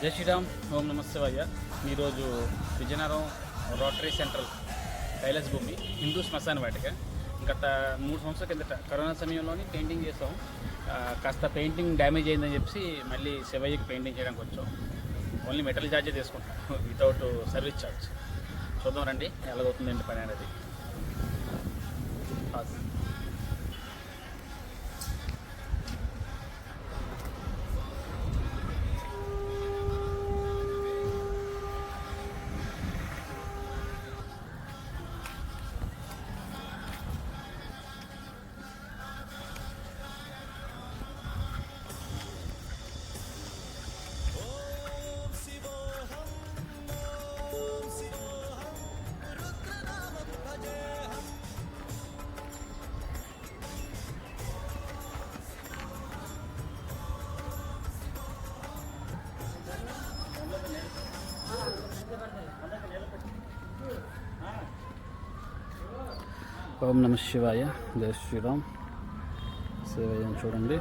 జై శ్రీరామ్ ఓం నమస్తేవయ్య ఈరోజు Vizianagaram rotary central Kailash భూమి హిందూ శ్మశాన వాటిక. గత మూడు సంవత్సరాల కిందట కరోనా సమయంలోని పెయింటింగ్ చేసాం కాస్త పెయింటింగ్ డ్యామేజ్ అయిందని చెప్పి మళ్ళీ శివయ్యకి పెయింటింగ్ చేయడానికి వచ్చాం. ఓన్లీ మెటల్ ఛార్జే తీసుకుంటాం వితౌట్ సర్వీస్ ఛార్జ్. చూద్దాం రండి ఎలాగవుతుందండి పని అనేది. ఓం నమ శివాయ. జయ శ్రీరామ్. శివయ్య చూడండి.